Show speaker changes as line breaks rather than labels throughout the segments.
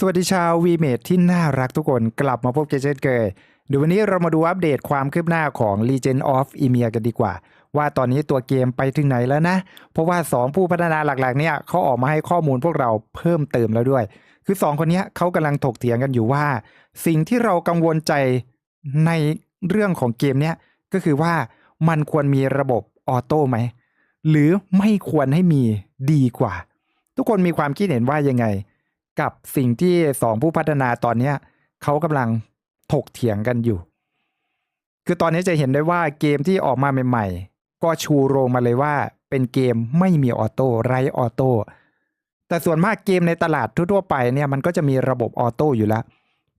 สวัสดีชาววีเมดที่น่ารักทุกคนกลับมาพบกันเช่นเคยเดี๋ยววันนี้เรามาดูอัปเดตความคืบหน้าของ Legend of e m i r กันดีกว่า ว่าตอนนี้ตัวเกมไปถึงไหนแล้วนะ เพราะว่า 2 ผู้พัฒนาหลักๆเนี่ยเขาออกมาให้ข้อมูลพวกเราเพิ่มเติมแล้วด้วย คือ 2 คนเนี้ยเขากำลังถกเถียงกันอยู่ว่า สิ่งที่เรากังวลใจในเรื่องของเกมเนี้ยก็คือว่ามันควรมีระบบออโต้ไหมหรือไม่ควรให้มีดีกว่า ทุกคนมีความคิดเห็นว่ายังไง กับสิ่งที่สองผู้พัฒนาตอนเนี้ยเขากำลังถกเถียงกันอยู่ คือตอนนี้จะเห็นได้ว่าเกมที่ออกมาใหม่ ๆ ก็ชูโรงมาเลยว่าเป็นเกมไม่มีออโต้ไรออโต้แต่ส่วนมากเกมในตลาดทั่วไปเนี่ยมันก็จะมีระบบออโต้อยู่แล้ว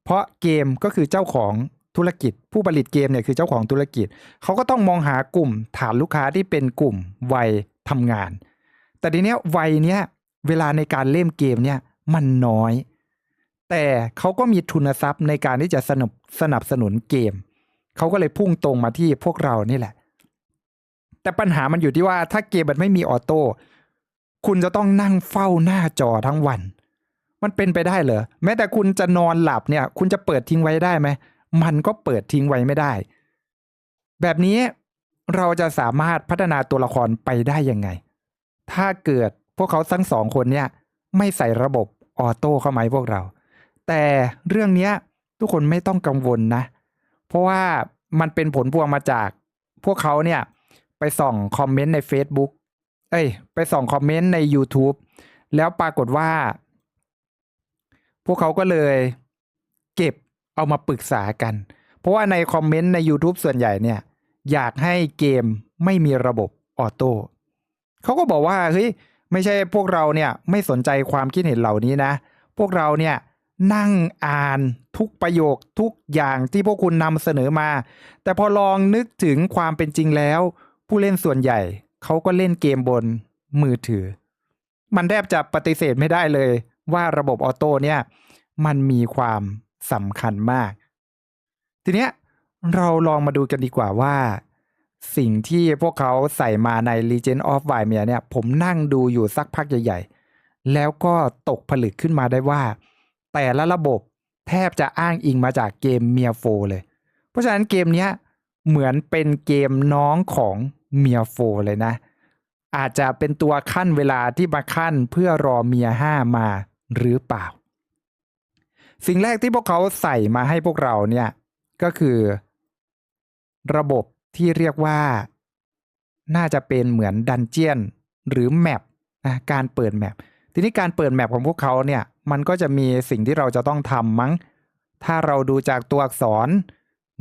เพราะเกมก็คือเจ้าของธุรกิจ ผู้ผลิตเกมเนี่ยคือเจ้าของธุรกิจ เขาก็ต้องมองหากลุ่มฐานลูกค้าที่เป็นกลุ่มวัยทำงาน แต่ทีเนี้ยวัยเนี้ยเวลาในการเล่นเกมเนี่ย มันน้อย แต่เขาก็มีทุนทรัพย์ในการที่จะสนับสนับสนุนเกม เขาก็เลยพุ่งตรงมาที่พวกเรานี่แหละ แต่ปัญหามันอยู่ที่ว่าถ้าเกมมันไม่มีออโต้คุณจะต้องนั่งเฝ้าหน้าจอทั้งวัน มันเป็นไปได้เหรอแม้แต่คุณจะนอนหลับเนี่ย คุณจะเปิดทิ้งไว้ได้ไหมมันก็เปิดทิ้งไว้ไม่ได้ แบบนี้เราจะสามารถพัฒนาตัวละครไปได้ยังไง ถ้าเกิดพวกเขาทั้งสองคนเนี่ย ไม่ใส่ระบบ ออโต้เข้ามาให้พวกเรา แต่เรื่องนี้ทุกคนไม่ต้องกังวลนะ เพราะว่ามันเป็นผลพวงมาจากพวกเขาเนี่ย ไปส่องคอมเมนต์ใน Facebook เอ้ย ไปส่องคอมเมนต์ใน YouTube แล้วปรากฏว่า พวกเขาก็เลยเก็บเอามาปรึกษากัน เพราะว่าในคอมเมนต์ใน YouTube ส่วนใหญ่เนี่ย อยากให้เกมไม่มีระบบออโต้เขาก็บอกว่าเฮ้ย ไม่ใช่พวกเราเนี่ยไม่สนใจความคิดเห็นเหล่านี้นะ พวกเราเนี่ยนั่งอ่านทุกประโยคทุกอย่างที่พวกคุณนำเสนอมา แต่พอลองนึกถึงความเป็นจริงแล้ว ผู้เล่นส่วนใหญ่เขาก็เล่นเกมบนมือถือ มันแทบจะปฏิเสธไม่ได้เลย ว่าระบบออโต้เนี่ย มันมีความสำคัญมาก ทีเนี้ยเราลองมาดูกันดีกว่าว่า สิ่งที่พวกเขาใส่มาใน Legend of v i m e r เนี่ย ผมนั่งดูอยู่สักพักใหญ่ๆ แล้วก็ตกผลึกขึ้นมาได้ว่า แต่ละระบบแทบจะอ้างอิงมาจากเกมเมียโฟเลย เพราะฉะนั้นเกมนี้เหมือนเป็นเกมน้องของเมียโฟเลยนะ อาจจะเป็นตัวขั้นเวลาที่มาขั้นเพื่อรอเมียห้ามาหรือเปล่า สิ่งแรกที่พวกเขาใส่มาให้พวกเราเนี่ยก็คือ ระบบ ที่เรียกว่า น่าจะเป็นเหมือนดันเจียนหรือแมปนะการเปิดแมปทีนี้การเปิดแมปของพวกเขาเนี่ยมันก็จะมีสิ่งที่เราจะต้องทำมั้ง ถ้าเราดูจากตัวอักษร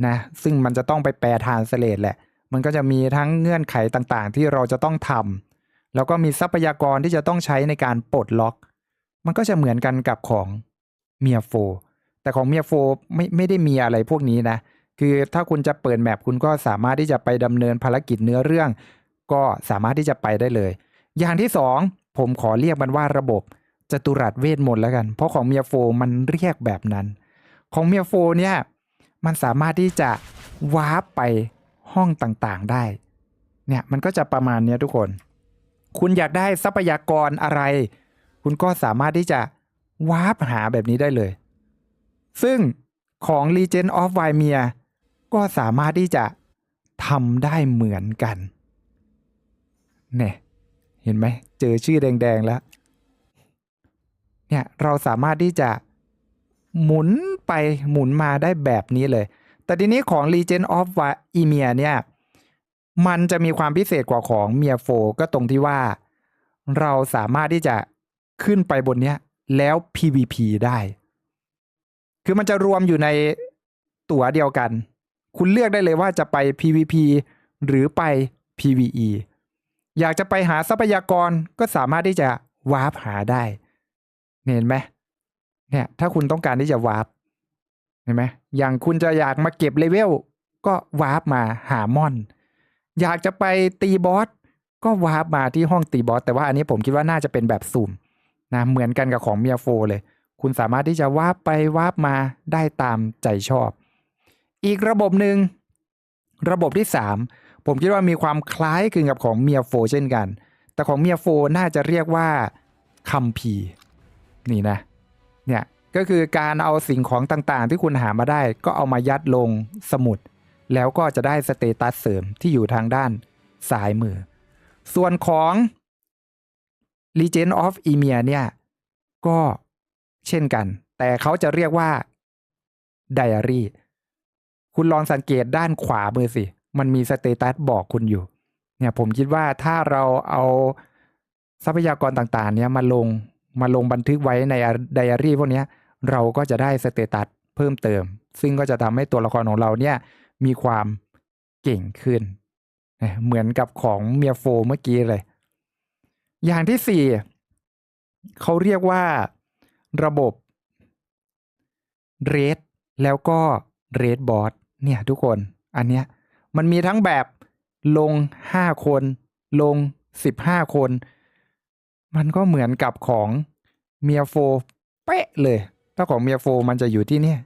นะซึ่งมันจะต้องไปแปลทานสเลตแหละ มันก็จะมีทั้งเงื่อนไขต่างๆ ที่เราจะต้องทำแล้วก็มีทรัพยากรที่จะต้องใช้ในการปลดล็อก มันก็จะเหมือนกันกับของเมียโฟแต่ของเมียโฟไม่ไม่ได้มีอะไรพวกนี้นะ คือถ้าคุณจะเปิดแมปคุณก็สามารถที่จะไปดำเนินภารกิจเนื้อเรื่อง ก็สามารถที่จะไปได้เลย อย่างที่สองผมขอเรียกมันว่าระบบจตุรัสเวทมนต์แล้วกัน เพราะของเมียโฟมันเรียกแบบนั้น ของเมียโฟเนี่ยมันสามารถที่จะวาร์ปไปห้องต่างๆได้เนี่ยมันก็จะประมาณนี้ทุกคน คุณอยากได้ทรัพยากรอะไร คุณก็สามารถที่จะวาร์ปหาแบบนี้ได้เลย ซึ่งของ Legend of v i m e r ก็สามารถที่จะทำได้เหมือนกัน เนี่ย เห็นไหม เจอชื่อแดง ๆ แล้ว เนี่ย เราสามารถที่จะหมุนไปหมุนมาได้แบบนี้เลย แต่ทีนี้ของ Legend of e m i r เนี่ย มันจะมีความพิเศษกว่าของ m i a โฟก็ตรงที่ว่า เราสามารถที่จะขึ้นไปบนเนี้ย แล้ว PVP ได้ คือมันจะรวมอยู่ในตั๋วเดียวกัน คุณเลือกได้เลยว่าจะไป PVP หรือไป PVE อยากจะไปหาทรัพยากรก็สามารถที่จะวาร์ปหาได้เห็นไหมเนี่ยถ้าคุณต้องการที่จะวาร์ปเห็นไหมอย่างคุณจะอยากมาเก็บเลเวลก็วาร์ปมาหามอน อยากจะไปตีบอสก็วาร์ปมาที่ห้องตีบอสแต่ว่าอันนี้ผมคิดว่าน่าจะเป็นแบบสุ่มนะเหมือนกันกับของเมียโฟเลย คุณสามารถที่จะวาร์ปไปวาร์ปมาได้ตามใจชอบ อีกระบบหนึ่งระบบที่ 3 ผมคิดว่ามีความคล้ายคลึงกับของเมียโฟเช่นกัน แต่ของเมียโฟน่าจะเรียกว่าคัมพีร์นี่นะเนี่ยก็คือการเอาสิ่งของต่างๆ ที่คุณหามาได้ ก็เอามายัดลงสมุด แล้วก็จะได้สเตตัสเสริมที่อยู่ทางด้านซ้ายมือ ส่วนของ Legend of Emir เนี่ยก็เช่นกัน แต่เขาจะเรียกว่า Diary คุณลองสังเกตด้านขวามือสิ มันมีสเตตัสบอกคุณอยู่ เนี่ยผมคิดว่าถ้าเราเอาทรัพยากรต่างๆ เนี่ยมาลงมาลงบันทึกไว้ในไดอารี่พวกนี้เราก็จะได้สเตตัสเพิ่มเติม ซึ่งก็จะทำให้ตัวละครของเราเนี่ยมีความเก่งขึ้น เหมือนกับของเมียโฟเมื่อกี้เลย อย่างที่สี่เขาเรียกว่าระบบเรดแล้วก็ เรดบอสเนี่ยทุกคนอันเนี้ยมันมีทั้งแบบลง 5 คน ลง 15 คน มันก็เหมือนกับของเมียโฟเป๊ะเลย ถ้าของเมียโฟมันจะอยู่ที่เนี่ย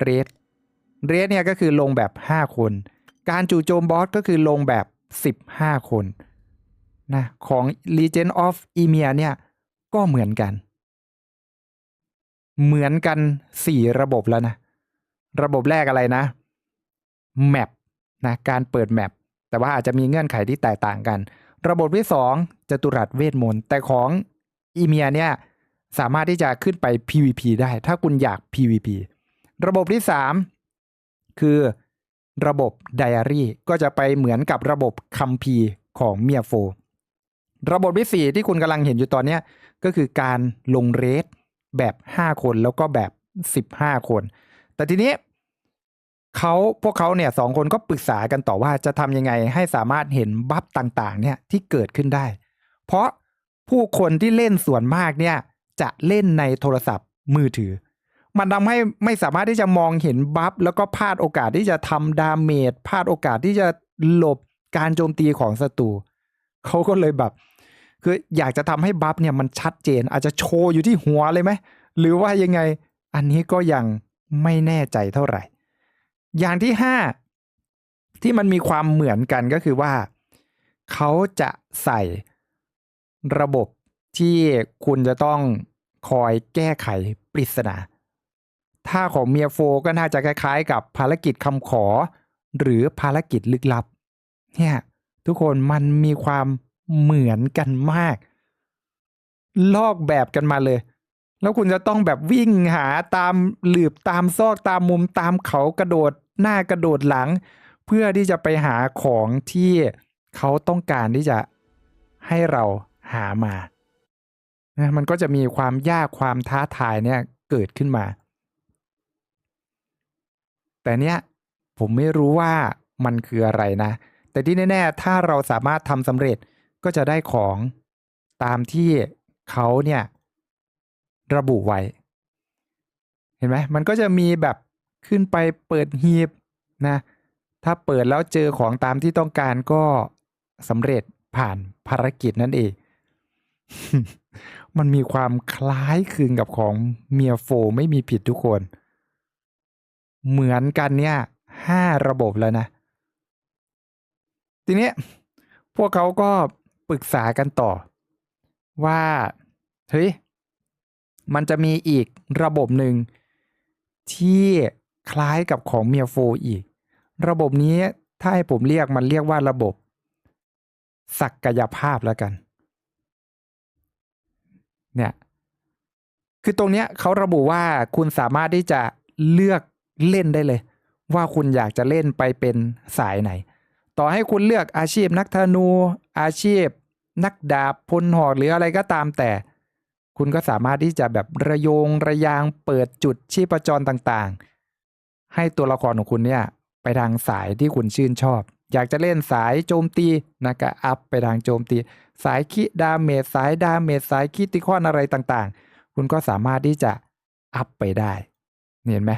เรดเรดเนี่ยก็คือลงแบบ 5 คน การจู่โจมบอสก็คือลงแบบ 15 คนนะของ Legend of Emir เนี่ยก็เหมือนกัน เหมือนกัน 4 ระบบแล้วนะ ระบบแรกอะไรนะแมปนะการเปิดแมปแต่ว่าอาจจะมีเงื่อนไขที่แตกต่างกัน ระบบที่2จตุรัสเวทมนต์แต่ของอีเมียเนี่ยสามารถที่จะขึ้นไป PVP ได้ ถ้าคุณอยาก PVP ระบบที่ 3 คือระบบไดอารี่ก็จะไปเหมือนกับระบบคัมภีร์ของเมียโฟระบบที่ 4 ที่คุณกำลังเห็นอยู่ตอนนี้ก็คือการลงเรทแบบ 5 คนแล้วก็แบบ 15 คน แต่ทีนี้ เขาพวกเขาเนี่ยสองคนก็ปรึกษากันต่อว่าจะทำยังไงให้สามารถเห็นบัฟต่างๆ เนี่ยที่เกิดขึ้นได้ เพราะผู้คนที่เล่นส่วนมากเนี่ยจะเล่นในโทรศัพท์มือถือ มันทำให้ไม่สามารถที่จะมองเห็นบัฟแล้วก็พลาดโอกาสที่จะทำดาเมจพลาดโอกาสที่จะหลบการโจมตีของศัตรูเขาก็เลยแบบ คืออยากจะทำให้บัฟเนี่ยมันชัดเจน อาจจะโชว์อยู่ที่หัวเลยไหมหรือว่ายังไงอันนี้ก็ยังไม่แน่ใจเท่าไหร่ อย่างที่ห้าที่มันมีความเหมือนกันก็คือว่า เขาจะใส่ระบบที่คุณจะต้องคอยแก้ไขปริศนาถ้าของเมียโฟก็น่าจะคล้ายๆ กับภารกิจคำขอ หรือภารกิจลึกลับ เนี่ยทุกคนมันมีความเหมือนกันมาก ลอกแบบกันมาเลย แล้วคุณจะต้องแบบวิ่งหาตามหลืบตามซอกตามมุมตามเขากระโดด หน้ากระโดดหลัง เพื่อที่จะไปหาของที่เขาต้องการที่จะให้เราหามานะมันก็จะมีความยากความท้าทายเนี่ยเกิดขึ้นมา แต่เนี้ยผมไม่รู้ว่ามันคืออะไรนะ แต่ที่แน่ๆ ถ้าเราสามารถทำสำเร็จก็จะได้ของตามที่เขาเนี่ยระบุไว้ เห็นไหมมันก็จะมีแบบ ขึ้นไปเปิดหีบนะถ้าเปิดแล้วเจอของตามที่ต้องการก็สำเร็จผ่านภารกิจนั่นเอง มันมีความคล้ายคลึงกับของเมียโฟไม่มีผิดทุกคน เหมือนกันเนี่ยห้าระบบแล้วนะ ทีนี้พวกเขาก็ปรึกษากันต่อ ว่า เฮ้ย มันจะมีอีกระบบหนึ่งที่ คล้ายกับของเมียโฟอีก ระบบนี้ถ้าให้ผมเรียกมันเรียกว่าระบบ ศักยภาพแล้วกัน เนี่ย คือตรงเนี้ยเขาระบุว่าคุณสามารถที่จะเลือกเล่นได้เลย ว่าคุณอยากจะเล่นไปเป็นสายไหน ต่อให้คุณเลือกอาชีพนักธนู อาชีพ นักดาบพลหอกหรืออะไรก็ตามแต่ คุณก็สามารถที่จะแบบระโยงระยางเปิดจุดชีพจรต่างๆ ให้ตัวละครของคุณเนี่ยไปทางสายที่คุณชื่นชอบ อยากจะเล่นสายโจมตีนะก็อัพไปทางโจมตี สายคิดาเมจสายดาเมจสายคิติคอนอะไรต่างๆ คุณก็สามารถที่จะอัพไปได้เห็นไหม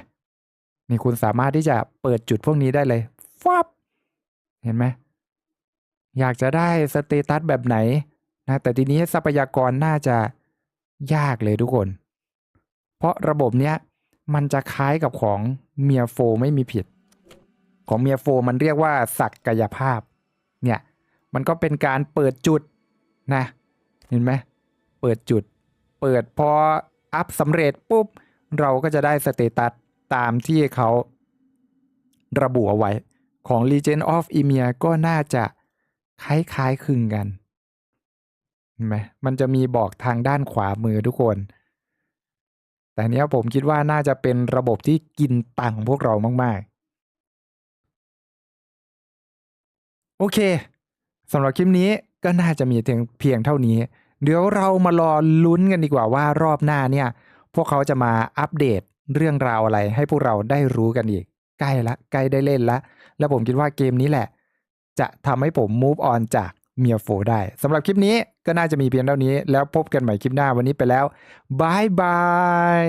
นี่คุณสามารถที่จะเปิดจุดพวกนี้ได้เลยฟับเห็นไหมอยากจะได้สเตตัสแบบไหนนะแต่ทีนี้ทรัพยากรน่าจะยากเลยทุกคน เพราะระบบเนี้ย มันจะคล้ายกับของเมียโฟไม่มีผิด ของเมียโฟมันเรียกว่าศักยภาพ เนี่ยมันก็เป็นการเปิดจุดนะเห็นไหมเปิดจุด เปิดพออัพสำเร็จปุ๊บ เราก็จะได้สเตตัสตามที่เขาระบุเอาไว้ ของ Legend of Emir ก็น่าจะคล้ายๆคลึงกันเห็นไหมมันจะมีบอกทางด้านขวามือทุกคน แต่เนี้ยผมคิดว่าน่าจะเป็นระบบที่กินตังค์พวกเรามาก ๆ โอเคสำหรับคลิปนี้ก็น่าจะมีเพียงเพียงเท่านี้ เดี๋ยวเรามารอลุ้นกันดีกว่าว่ารอบหน้าเนี่ย พวกเขาจะมาอัปเดตเรื่องราวอะไรให้พวกเราได้รู้กันอีก ใกล้ละใกล้ได้เล่นละ แล้วผมคิดว่าเกมนี้แหละ จะทำให้ผม move on จาก เมียโฟได้สำหรับคลิปนี้ก็น่าจะมีเพียงเท่านี้ แล้วพบกันใหม่คลิปหน้าวันนี้ไปแล้วบายบาย